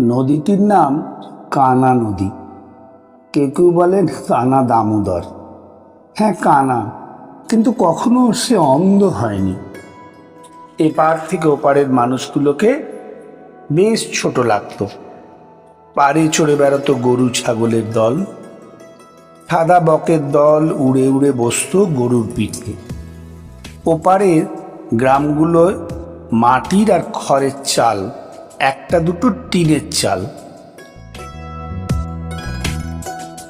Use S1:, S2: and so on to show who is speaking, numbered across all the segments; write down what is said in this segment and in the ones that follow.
S1: নদীটির নাম কানা নদী। কেউ কেউ বলেন কানা দামোদর। হ্যাঁ কানা, কিন্তু কখনো সে অন্ধ হয়নি। এপার থেকে ওপারের মানুষগুলোকে বেশ ছোট লাগতো। পাড়ে চড়ে বেড়াতো গরু ছাগলের দল। সাদা বকের দল উড়ে উড়ে বসতো গরুর পিঠে। ওপারের গ্রামগুলো মাটির আর খড়ের চাল। একটা দুটো টিনের চাল।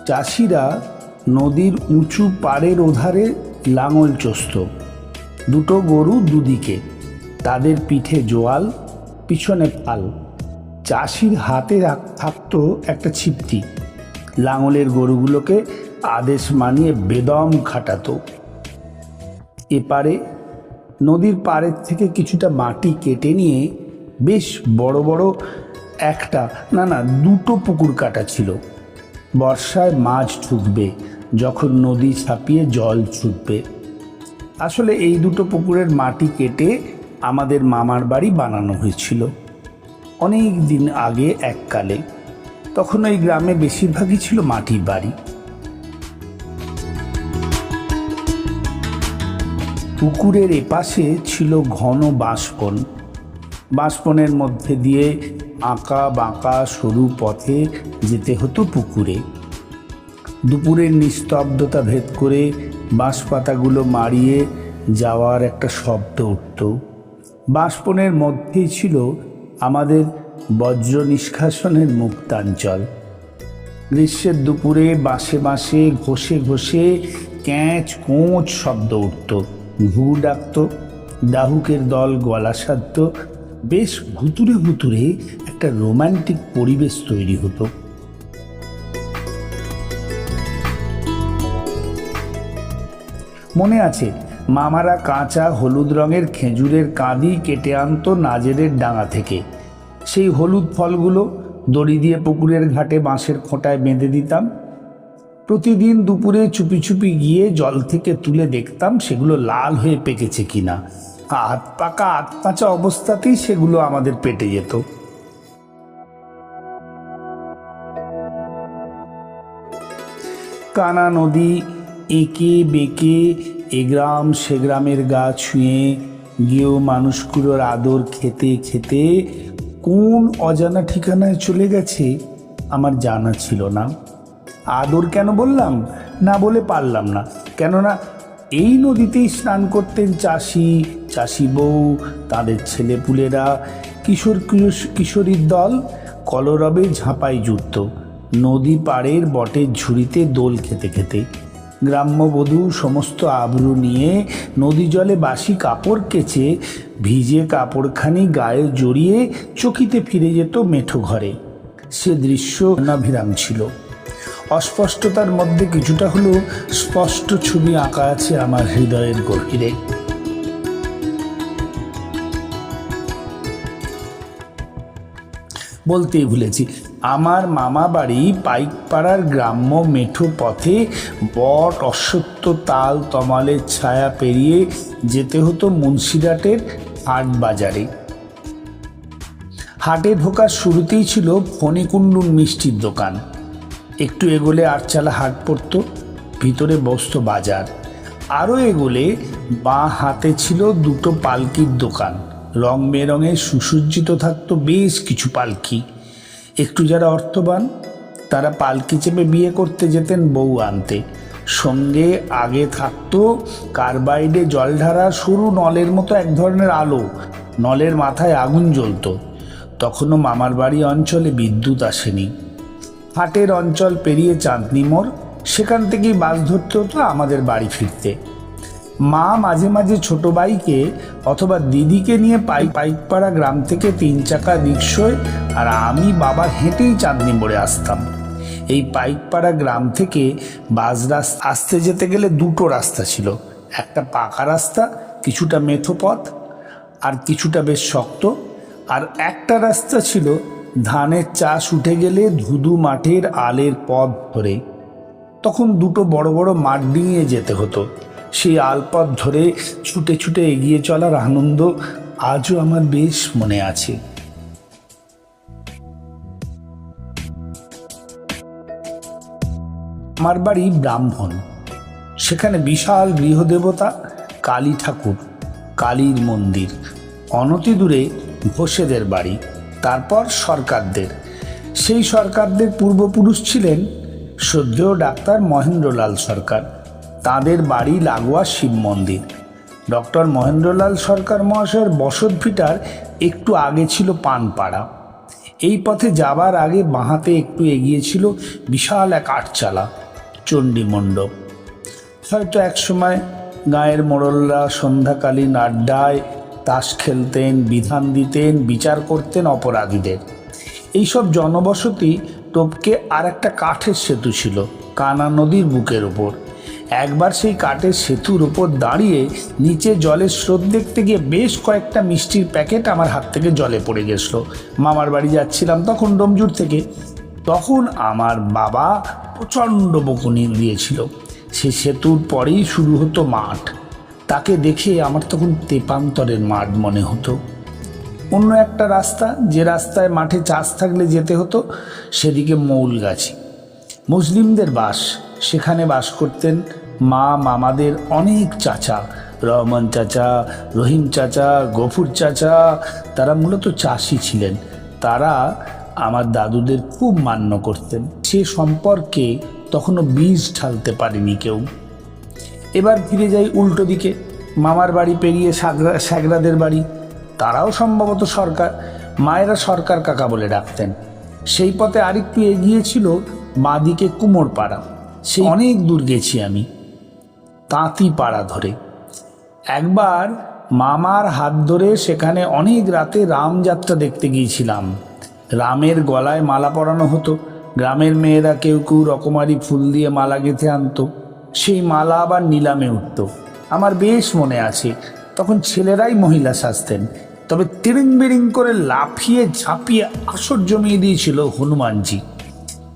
S1: চাষিরা নদীর উঁচু পাড়ের ওধারে লাঙল চষত দুটো গরু দুদিকে, তাদের পিঠে জোয়াল, পিছনে ফাল চাষির হাতে থাকতো একটা ছিপটি। লাঙলের গরুগুলোকে আদেশ মানিয়ে বেদম খাটাতো। এপারে নদীর পাড়ের থেকে কিছুটা মাটি কেটে নিয়ে বেশ বড় বড় একটা, না না, দুটো পুকুর কাটা ছিল। বর্ষায় মাছ ঢুকবে, যখন নদী ছাপিয়ে জল ছুটবে। আসলে এই দুটো পুকুরের মাটি কেটে আমাদের মামার বাড়ি বানানো হয়েছিল। অনেক দিন আগে এককালে। তখন ওই গ্রামে বেশিরভাগই ছিল মাটির বাড়ি। পুকুরের এপাশে ছিল ঘন বাঁশবন। বাঁশবনের মধ্যে দিয়ে আঁকা বাঁকা সরু পথে যেতে হতো পুকুরে। দুপুরের নিস্তব্ধতা ভেদ করে বাঁশপাতাগুলো মারিয়ে যাওয়ার একটা শব্দ উঠত। বাঁশবনের মধ্যেই ছিল আমাদের বজ্র নিষ্কাশনের মুক্তাঞ্চল। গ্রীষ্মের দুপুরে বাঁশে বাঁশে, ঘষে ঘষে ক্যাঁচ কোঁচ শব্দ উঠত। ঘু ডাকত ডাহুকের দল গলা সাধত বেশ ভুতুরে ভুতুরে একটা রোমান্টিক পরিবেশ তৈরি হতো। মনে আছে, মামারা কাঁচা হলুদ রঙের খেজুরের কাঁদি কেটে আনতো নাজেরের ডাঙা থেকে। সেই হলুদ ফলগুলো দড়ি দিয়ে পুকুরের ঘাটে বাঁশের খোঁটায় বেঁধে দিতাম। প্রতিদিন দুপুরে চুপি চুপি গিয়ে জল থেকে তুলে দেখতাম সেগুলো লাল হয়ে পেকেছে কিনা। হাত পাকা, হাত পাঁচা অবস্থাতেই সেগুলো আমাদের পেটে যেত। কানা নদী এঁকে বেঁকে এ গ্রাম সে গ্রামের গা ছুঁয়ে গিয়েও মানুষগুলোর আদর খেতে খেতে কোন অজানা ঠিকানায় চলে গেছে আমার জানা ছিল না। আদর কেন বললাম? না বলে পারলাম না। কেননা এই নদীতেই স্নান করতেন চাষি চাষি বউ, তাদের ছেলেপুলেরা। কিশোর কিশোর- কিশোরীর দল কলরবে ঝাঁপাই জুটত নদী পাড়ের বটের ঝুড়িতে দোল খেতে খেতে। গ্রাম্যবধূ সমস্ত আবরু নিয়ে নদী জলে বাসি কাপড় কেচে, ভিজে কাপড়খানি গায়ে জড়িয়ে চকিতে ফিরে যেত মেঠো ঘরে। সে দৃশ্য নাভিরাম ছিল। অস্পষ্টতার মধ্যে কিছুটা হলেও স্পষ্ট ছবি আঁকা আছে আমার হৃদয়ের গভীরে। বলতেই ভুলেছি, আমার মামা বাড়ি পাইকপাড়ার গ্রাম্য মেঠো পথে বট, অশ্বত্থ, তাল, তমালের ছায়া পেরিয়ে যেতে হতো মুন্সিরাটের হাট বাজারে হাটে ঢোকার শুরুতেই ছিল ফণিকুণ্ডুন মিষ্টির দোকান। একটু এগোলে আটচালা হাট পড়ত, ভিতরে বসত বাজার। আরও এগোলে বাঁ হাতে ছিল দুটো পালকির দোকান। রং বেরঙে সুসজ্জিত থাকতো বেশ কিছু পালকি। একটু যারা অর্থবান, তারা পালকি চেপে বিয়ে করতে যেতেন বউ আনতে। সঙ্গে আগে থাকতো কার্বাইডে জল ঢারা সরু নলের মতো এক ধরনের আলো। নলের মাথায় আগুন জ্বলতো। তখনও মামার বাড়ি অঞ্চলে বিদ্যুৎ আসেনি। হাটের অঞ্চল পেরিয়ে চাঁদনি মোড়, সেখান থেকেই বাস ধরতে হতো আমাদের বাড়ি ফিরতে। মা মাঝে মাঝে ছোট বাইকে অথবা দিদিকে নিয়ে পাই পাইকপাড়া গ্রাম থেকে তিন চাকা রিক্সোয় আর আমি বাবা হেঁটেই চাঁদনি মোড়ে আসতাম। এই পাইকপাড়া গ্রাম থেকে বাস রাস্তা আসতে যেতে গেলে দুটো রাস্তা ছিল। একটা পাকা রাস্তা, কিছুটা মেথো পথ আর কিছুটা বেশ শক্ত। আর একটা রাস্তা ছিল ধানের চাষ উঠে গেলে ধুধু মাঠের আলের পথ ধরে, তখন দুটো বড় বড় মাঠ ডিঙিয়ে যেতে হতো। সেই আলপথ ধরে ছুটে ছুটে এগিয়ে চলার আনন্দ আজও আমার বেশ মনে আছে। আমার বাড়ি ব্রাহ্মণ। সেখানে বিশাল গৃহদেবতা কালী ঠাকুর, কালীর মন্দির, অনতি দূরে ঘোষেদের বাড়ি। তারপর সরকারদের। সেই সরকারদের পূর্বপুরুষ ছিলেন শ্রদ্ধেয় ডাক্তার মহেন্দ্রলাল সরকার। তাদের বাড়ি লাগোয়া শিব মন্দির। ডক্টর মহেন্দ্রলাল সরকার মহাশয়ের বসত ভিটার একটু আগে ছিল পানপাড়া। এই পথে যাবার আগে বাঁহাতে একটু এগিয়ে ছিল বিশাল এক আটচালা চণ্ডীমণ্ডপ হয়তো একসময় গায়ের মোড়লরা সন্ধ্যাকালীন আড্ডায় তাস খেলতেন, বিধান দিতেন, বিচার করতেন অপরাধীদের। এইসব জনবসতি টপকে আর একটা কাঠের সেতু ছিল, কানা নদীর বুকের ওপর। একবার সেই কাঠের সেতুর ওপর দাঁড়িয়ে নিচে জলের স্রোত দেখতে গিয়ে বেশ কয়েকটা মিষ্টির প্যাকেট আমার হাত থেকে জলে পড়ে গেছিল। মামার বাড়ি যাচ্ছিলাম তখন ডোমজুর থেকে। তখন আমার বাবা প্রচণ্ড বকুনি দিয়েছিল। সে সেতুর পরেই শুরু হতো মাঠ। তাকে দেখে আমার তখন তেপান্তরের মাঠ মনে হতো। অন্য একটা রাস্তা, যে রাস্তায় মাঠে চাষ থাকলে যেতে হতো, সেদিকে মৌলগাছি মুসলিমদের বাস, সেখানে বাস করতেন মা, মামাদের অনেক চাচা, রহমান চাচা, রহিম চাচা, গফুর চাচা, তারা মূলত চাষি ছিলেন। তারা আমার দাদুদের খুব মান্য করতেন। সে সম্পর্কে তখনও বীজ ঢালতে পারেনি কেউ। এবার ফিরে যাই উল্টো দিকে। মামার বাড়ি পেরিয়ে সাগরা স্যাগরাদের বাড়ি। তারাও সম্ভবত সরকার মায়েরা সরকার কাকা বলে ডাকতেন। সেই পথে আরেকটু এগিয়ে ছিল বাঁদিকে কুমোর পাড়া সে অনেক দূর গেছি আমি তাঁতি পাড়া ধরে। একবার মামার হাত ধরে সেখানে অনেক রাতে রামযাত্রা দেখতে গিয়েছিলাম। রামের গলায় মালা পরানো হতো। গ্রামের মেয়েরা কেউ কেউ রকমারি ফুল দিয়ে মালা গেঁথে আনতো। সেই মালা আবার নিলামে উঠত। আমার বেশ মনে আছে, তখন ছেলেরাই মহিলা সাজতেন। তবে তিরিং বিরিং করে লাফিয়ে ঝাঁপিয়ে আসর জমিয়ে দিয়েছিল হনুমানজি।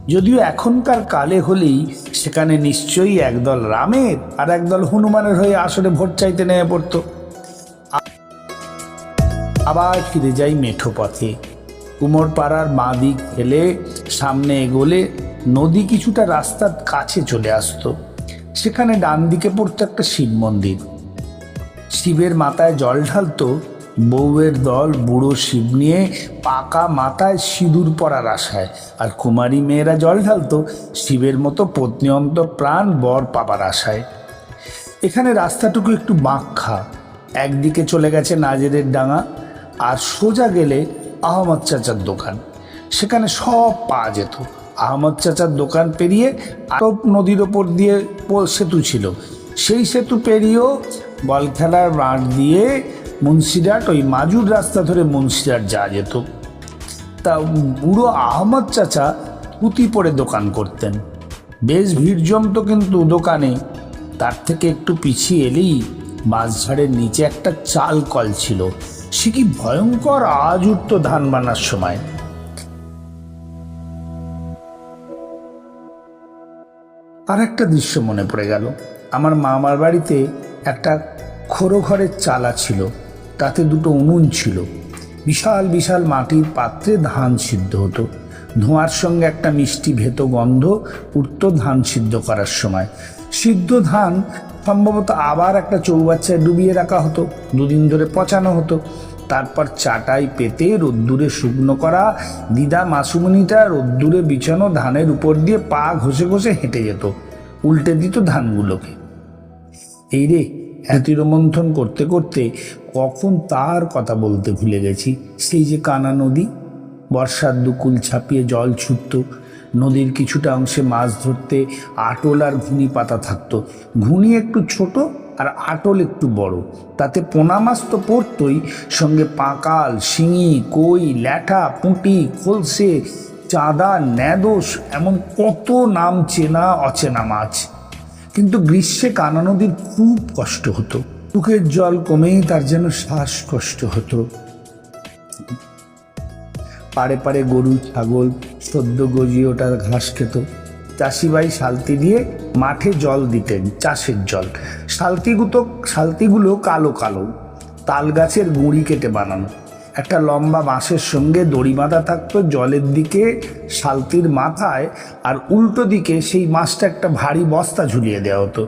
S1: যদিও এখনকার কালে হলেই সেখানে নিশ্চয়ই একদল রামের আর একদল হনুমানের হয়ে আসরে ভোট চাইতে নেমে পড়তো। আবার ফিরে যাই মেঠো পথে। কুমোর পাড়ার বাঁ দিক এলে সামনে এগোলে নদী কিছুটা রাস্তার কাছে চলে আসতো। সেখানে ডান দিকে পড়তো একটা শিব মন্দির। শিবের মাথায় জল ঢালতো, বউয়ের দল বুড়ো শিব নিয়ে পাকা মাথায় সিঁদুর পরার আশায়, আর কুমারী মেয়েরা জল ঢালতো শিবের মতো পত্নী পত্নীয়ন্ত প্রাণ বর পাবার আশায়। এখানে রাস্তাটুকু একটু বাঁকখা একদিকে চলে গেছে নাজেরের ডাঙা, আর সোজা গেলে আহমদ চাচার দোকান। সেখানে সব পাওয়া যেত। আহমদ চাচার দোকান পেরিয়ে আরব নদীর ওপর দিয়ে সেতু ছিল। সেই সেতু পেরিয়েও বল খেলার মাঠ দিয়ে মুন্সিরাট ওই মাজুর রাস্তা ধরে মুন্সিরাট যাওয়া যেত। তা বুড়ো আহমদ চাচা পুঁতি পরে দোকান করতেন। বেশ ভিড় জমতো কিন্তু দোকানে। তার থেকে একটু পিছিয়ে এলেই বাঁশঝাড়ের নিচে একটা চাল কল ছিল। সে কি ভয়ঙ্কর আজ উঠত ধান বানার সময়। আর একটা দৃশ্য মনে পড়ে গেল। আমার মামার বাড়িতে একটা খোরো ঘরের চালা ছিল। তাতে দুটো উনুন ছিল। বিশাল বিশাল মাটির পাত্রে ধান সিদ্ধ হতো। ধোঁয়ার সঙ্গে একটা মিষ্টি ভেত গন্ধ উঠত ধান সিদ্ধ করার সময়। সিদ্ধ ধান সম্ভবত আবার একটা চৌবাচ্চায় ডুবিয়ে রাখা হতো। দুদিন ধরে পচানো হতো। তারপর চাটাই পেতে রোদ্দুরে শুকনো করা, দিদা মাসুমনিটা রোদ্দুরে বিছানো ধানের উপর দিয়ে পা ঘষে ঘষে হেঁটে যেত, উল্টে দিত ধানগুলোকে। এই রে মন্থন করতে করতে কখন তার কথা বলতে ভুলে গেছি, সেই যে কানা নদী, বর্ষার দুকুল ছাপিয়ে জল ছুটত নদীর কিছুটা অংশে মাছ ধরতে আটল আর ঘুনি পাতা থাকতো। ঘুনি একটু ছোট আর আটল একটু বড়। তাতে পোনা মাছ তো পড়তই। সঙ্গে পাকাল, শিঙি, কই, ল্যাঠা, পুঁটি, খোলসে, চাঁদা ন্যাদোষ এমন কত নাম চেনা, অচেনা মাছ। কিন্তু গ্রীষ্মে কানা নদীর খুব কষ্ট হতো। চোখের জল কমেই তার যেন শ্বাসকষ্ট হতো। পাড়ে পাড়ে গরু, ছাগল সদ্য গজিয়ে ওটা ঘাস খেত। চাষিবাই শালতি দিয়ে মাঠে জল দিতেন, চাষের জল। শালতিগুলো শালতিগুলো কালো কালো। তাল গাছের গুঁড়ি কেটে বানানো। একটা লম্বা বাঁশের সঙ্গে দড়ি বাঁধা থাকতো জলের দিকে শালতির মাথায়, আর উল্টো দিকে সেই মাছটা একটা ভারী বস্তা ঝুলিয়ে দেওয়া হতো।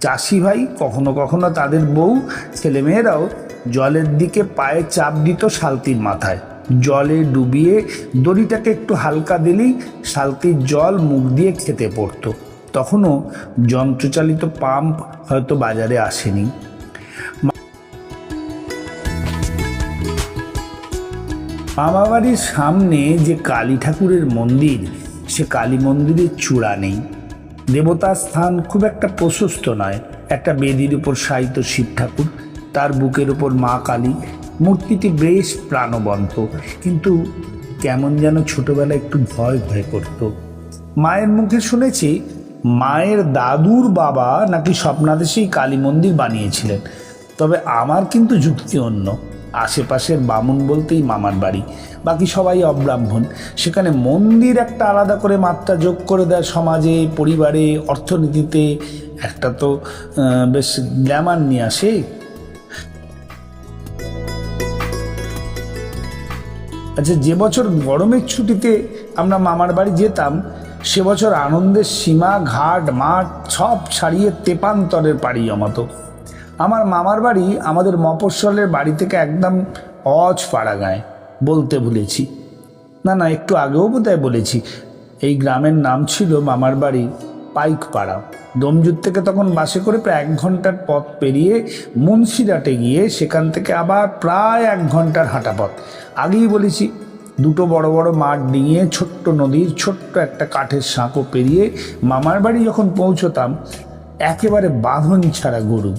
S1: চাষি ভাই কখনো কখনো তাদের বউ, ছেলেমেয়েরাও জলের দিকে পায়ে চাপ দিত শালতির মাথায়। জলে ডুবিয়ে দড়িটাকে একটু হালকা দিলেই শালতির জল মুখ দিয়ে খেতে পড়তো। তখনও যন্ত্রচালিত পাম্প হয়তো বাজারে আসেনি। মামাবাড়ির সামনে যে কালী ঠাকুরের মন্দির, সে কালী মন্দিরের চূড়া নেই। দেবতার স্থান খুব একটা প্রশস্ত নয়। একটা বেদির উপর শায়িত শিব ঠাকুর, তার বুকের উপর মা কালী মূর্তিটি বেশ প্রাণবন্ত, কিন্তু কেমন যেন ছোটবেলায় একটু ভয় ভয় করতো। মায়ের মুখে শুনেছি মায়ের দাদুর বাবা নাকি স্বপ্নাদেশেই কালী মন্দির বানিয়েছিলেন। তবে আমার কিন্তু যুক্তি অন্য। আশেপাশের বামুন বলতেই মামার বাড়ি, বাকি সবাই অব্রাহ্মণ। সেখানে মন্দির একটা আলাদা করে মাত্রা যোগ করে দেয় সমাজে, পরিবারে, অর্থনীতিতে। একটা তো বেশ গ্ল্যামার নিয়ে আসে। আচ্ছা যে বছর গরমের ছুটিতে আমরা মামার বাড়ি যেতাম, সে বছর আনন্দের সীমা, ঘাট, মাঠ সব ছাড়িয়ে তেপান্তরের পাড়ি জমাতো। আমার মামার বাড়ি আমাদের মফস্বলের বাড়ি থেকে একদম অজ পাড়া গায়ে বলতে ভুলেছি। না না, একটু আগেও বোধহয় বলেছি। এই গ্রামের নাম ছিল মামার বাড়ি পাইকপাড়া ডোমজুর থেকে তখন বাসে করে প্রায় এক ঘণ্টার পথ পেরিয়ে মুন্সিরাটে গিয়ে সেখান থেকে আবার প্রায় এক ঘণ্টার হাঁটা পথ। আগেই বলেছি, দুটো বড় বড় মাঠ ডিঙিয়ে ছোট্ট নদীর ছোট্ট একটা কাঠের সাঁকো পেরিয়ে মামার বাড়ি যখন পৌঁছতাম, একেবারে বাঁধন ছাড়া গরু।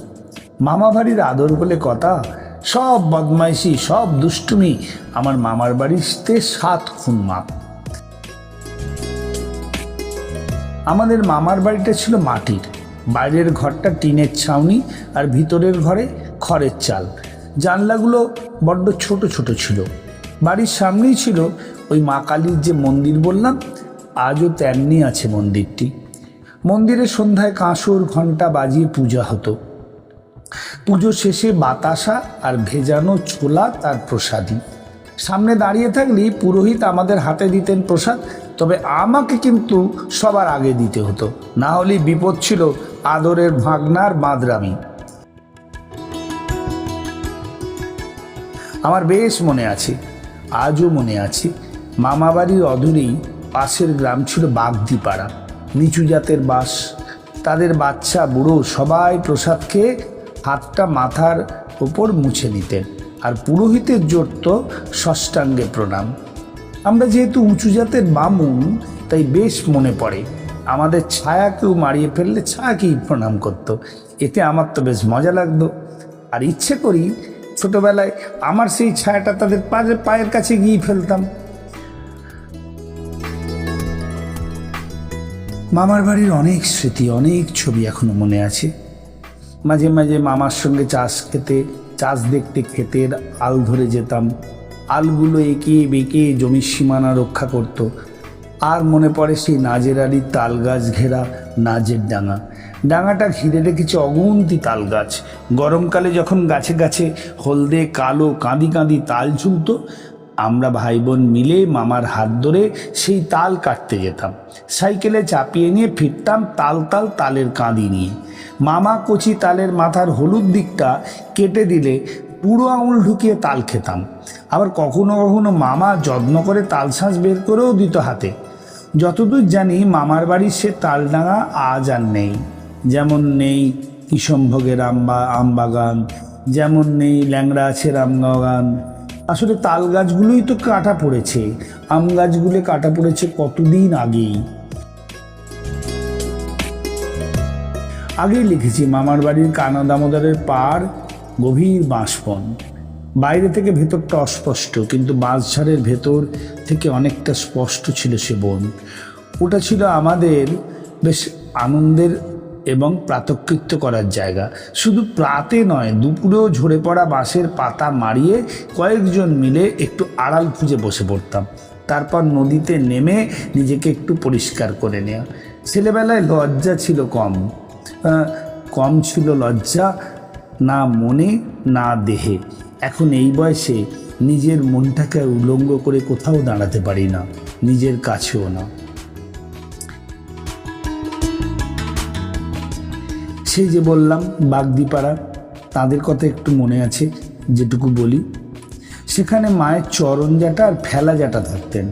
S1: মামা বাড়ির আদর বলে কথা, সব বদমাইশি, সব দুষ্টুমি, আমার মামার বাড়িতে সাত খুন মাপ। আমাদের মামার বাড়িটা ছিল মাটির। বাইরের ঘরটা টিনের ছাউনি আর ভিতরের ঘরে খড়ের চাল। জানলাগুলো বড্ড ছোট ছোট ছিল। বাড়ির সামনেই ছিল ওই মা কালীর যে মন্দির বললাম, আজও তেমনি আছে মন্দিরটি। মন্দিরে সন্ধ্যায় কাঁসর ঘণ্টা বাজিয়ে পূজা হতো। পুজো শেষে বাতাসা আর ভেজানো ছোলা তার প্রসাদী সামনে দাঁড়িয়ে থাকলেই পুরোহিত আমাদের হাতে দিতেন প্রসাদ তবে আমাকে কিন্তু সবার আগে দিতে হতো। না হলে বিপদ ছিল আদরের ভাগনার মাদরামি আমার বেশ মনে আছে, আজও মনে আছে মামাবাড়ির অদূরেই পাশের গ্রাম ছিল বাগদিপাড়া। নিচু জাতের বাস, তাদের বাচ্চা, বুড়ো সবাই প্রসাদ খেয়ে হাতটা মাথার ওপর মুছে নিতেন। আর পুরোহিতের জোরত ষষ্ঠাঙ্গে প্রণাম। আমরা যেহেতু উঁচু জাতের বামুন, তাই বেশ মনে পড়ে। আমাদের ছায়া কেউ মারিয়ে ফেললে ছায়াকেই প্রণাম করত। এতে আমার তো বেশ মজা লাগতো। আর ইচ্ছে করি ছোটবেলায় আমার সেই ছায়াটা তাদের পায়ের পায়ের কাছে গিয়ে ফেলতাম। মামার বাড়ির অনেক স্মৃতি, অনেক ছবি এখনও মনে আছে। মাঝে মাঝে মামার সঙ্গে চাষ খেতে, চাষ দেখতে ক্ষেতের আল ধরে যেতাম। আলগুলো এঁকে বেঁকে জমির সীমানা রক্ষা করত। আর মনে পড়ে সেই নাজের আলীর তাল গাছ ঘেরা নাজের ডাঙা। ডাঙাটা ঘিরে রেখেছে অগুন্তি তাল গাছ গরমকালে যখন গাছে গাছে হলদে, কালো, কাঁদি কাঁদি তাল ঝুলত, আমরা ভাই বোন মিলে মামার হাত ধরে সেই তাল কাটতে যেতাম। সাইকেলে চাপিয়ে নিয়ে ফিরতাম তাল তাল তালের কাঁদি নিয়ে। মামা কচি তালের মাথার হলুদ দিকটা কেটে দিলে পুরো আঙুল ঢুকিয়ে তাল খেতাম। আবার কখনো কখনো মামা যত্ন করে তাল শাঁস বের করেও দিত হাতে। যতদূর জানি মামার বাড়ির সে তালডাঙা আজ আর নেই। যেমন নেই কিষমভোগের আম্বা আম বাগান যেমন নেই ল্যাংড়া আছে আম বাগান আসলে তাল গাছগুলোই তো কাটা পড়েছে। আম গাছগুলো কাটা পড়েছে কতদিন আগেই। আগেই লিখেছি, মামার বাড়ির কানা দামোদরের পাড় গভীর বাঁশবন বাইরে থেকে ভেতরটা অস্পষ্ট, কিন্তু বাঁশঝাড়ের ভেতর থেকে অনেকটা স্পষ্ট ছিল সে বন। ওটা ছিল আমাদের বেশ আনন্দের এবং প্রাতকৃত্য করার জায়গা। শুধু প্রাতে নয়, দুপুরেও ঝরে পড়া বাঁশের পাতা মারিয়ে কয়েকজন মিলে একটু আড়াল খুঁজে বসে পড়তাম। তারপর নদীতে নেমে নিজেকে একটু পরিষ্কার করে নেওয়া ছেলেবেলায় লজ্জা ছিল কম। কম ছিল লজ্জা না মনে, না দেহে। এখন এই বয়সে নিজের মনটাকে উলঙ্গ করে কোথাও দাঁড়াতে পারি না, নিজের কাছেও না। সেই যে বললাম, বাগদিপাড়া, তাদের কথা একটু মনে আছে, যেটুকু বলি। সেখানে মায়ের চরণ জাটা আর ফেলা জাটা থাকতেন।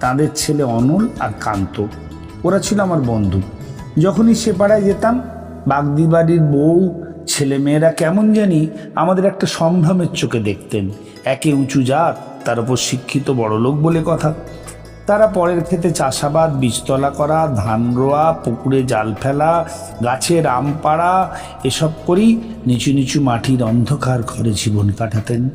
S1: তাদের ছেলে অনল আর কান্ত। ওরা ছিল আমার বন্ধু। যখনই সে পাড়ায় যেতাম বাগদি বাড়ির বউ ছেলে মেয়েরা কেমন জানি আমাদের একটা সম্ভ্রমের চোখে দেখতেন। একে উঁচু জাত, তার উপর শিক্ষিত বড় লোক বলে কথা। তারা পরের ক্ষেতে চাষাবাদ, বীজতলা করা, ধান রোয়া, পুকুরে জাল ফেলা, গাছের আম পাড়া, এসব করেই নিচু নিচু মাটির অন্ধকার ঘরে জীবন কাটাতেন।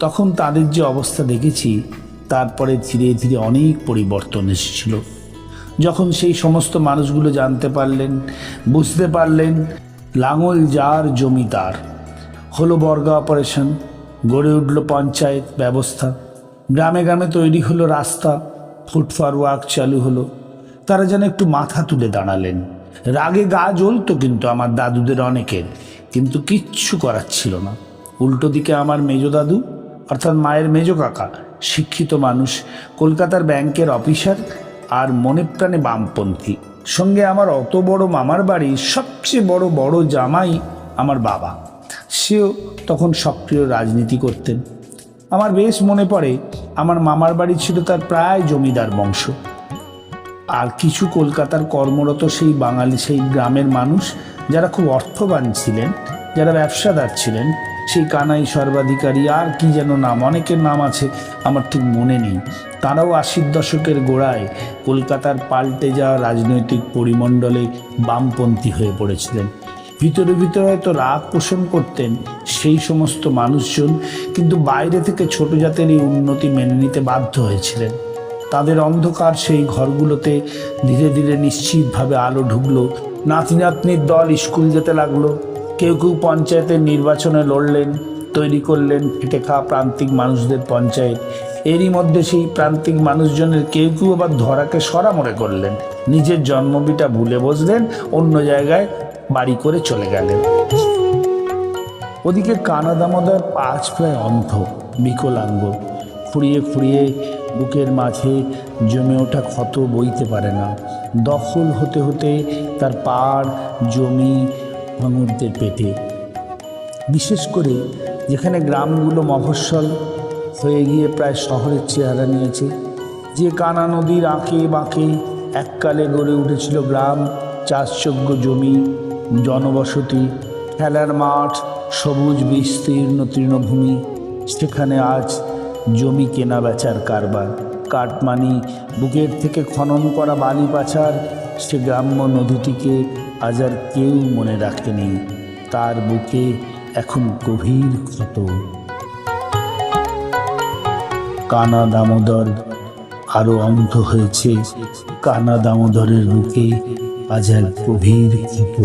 S1: তখন তাদের যে অবস্থা দেখেছি, তারপরে ধীরে ধীরে অনেক পরিবর্তন এসেছিল। যখন সেই সমস্ত মানুষগুলো জানতে পারলেন, বুঝতে পারলেন লাঙল যার জমিদার হলো বর্গা অপারেশন গড়ে উঠল পঞ্চায়েত ব্যবস্থা। গ্রামে গ্রামে তৈরি হলো রাস্তা, ফুটফার ওয়ার্ক চালু হলো। তারা যেন একটু মাথা তুলে দাঁড়ালেন। রাগে গা জ্বলতো কিন্তু আমার দাদুদের অনেকের, কিন্তু কিচ্ছু করার ছিল না। উল্টো দিকে আমার মেজো দাদু, অর্থাৎ মায়ের মেজো কাকা, শিক্ষিত মানুষ, কলকাতার ব্যাংকের অফিসার আর মনে প্রাণে বামপন্থী। সঙ্গে আমার অত বড় মামার বাড়ির সবচেয়ে বড় বড় জামাই আমার বাবা। সেও তখন সক্রিয় রাজনীতি করতেন। আমার বেশ মনে পড়ে, আমার মামার বাড়ি ছিল তার প্রায় জমিদার বংশ। আর কিছু কলকাতার কর্মরত সেই বাঙালি, সেই গ্রামের মানুষ, যারা খুব অর্থবান ছিলেন, যারা ব্যবসাদার ছিলেন সেই কানাই সর্বাধিকারী, আর কি যেন নাম, অনেকের নাম আছে, আমার ঠিক মনে নেই। তারাও আশির দশকের গোড়ায় কলকাতার পাল্টে যাওয়া রাজনৈতিক পরিমণ্ডলে বামপন্থী হয়ে পড়েছিলেন। ভিতরে ভিতরে হয়তো রাগ পোষণ করতেন সেই সমস্ত মানুষজন, কিন্তু বাইরে থেকে ছোট জাতের এই উন্নতি মেনে নিতে বাধ্য হয়েছিলেন। তাদের অন্ধকার সেই ঘরগুলোতে ধীরে ধীরে নিশ্চিতভাবে আলো ঢুকলো। নাতি নাতনির দল স্কুল যেতে লাগল। কেউ কেউ পঞ্চায়েতের নির্বাচনে লড়লেন, তৈরি করলেন খেটে খাওয়া প্রান্তিক মানুষদের পঞ্চায়েত। এরই মধ্যে সেই প্রান্তিক মানুষজনের কেউ কেউ আবার ধরাকে সরা মনে করলেন। নিজের জন্মবিটা ভুলে বসলেন, অন্য জায়গায় বাড়ি করে চলে গেলেন। ওদিকে কানা দামোদর পাঁচ প্রায় অন্ধ বিকলাঙ্গ ফুরিয়ে ফুরিয়ে বুকের মাঝে জমে ওঠা ক্ষত বইতে পারে না। দখল হতে হতে তার পাড়, জমি ভাঙুরদের পেটে। বিশেষ করে যেখানে গ্রামগুলো মফস্বল হয়ে গিয়ে প্রায় শহরের চেহারা নিয়েছে, যে কানা নদীর আঁকে বাঁকে এককালে গড়ে উঠেছিল গ্রাম, চাষযোগ্য জমি, জনবসতি, খেলার মাঠ, সবুজ বিস্তীর্ণ তৃণভূমি, সেখানে আজ জমি কেনা বেচার কারবার। কাটমানি, বুকের থেকে খনন করা বালি পাচার, সে গ্রাম্য নদীটিকে আজ আর কেউ মনে রাখেনি তার বুকে এখন গভীর ক্ষত। কানা দামোদর আরও অন্ধ হয়েছে, কানা দামোদরের বুকে আজ এক গভীর ক্ষত।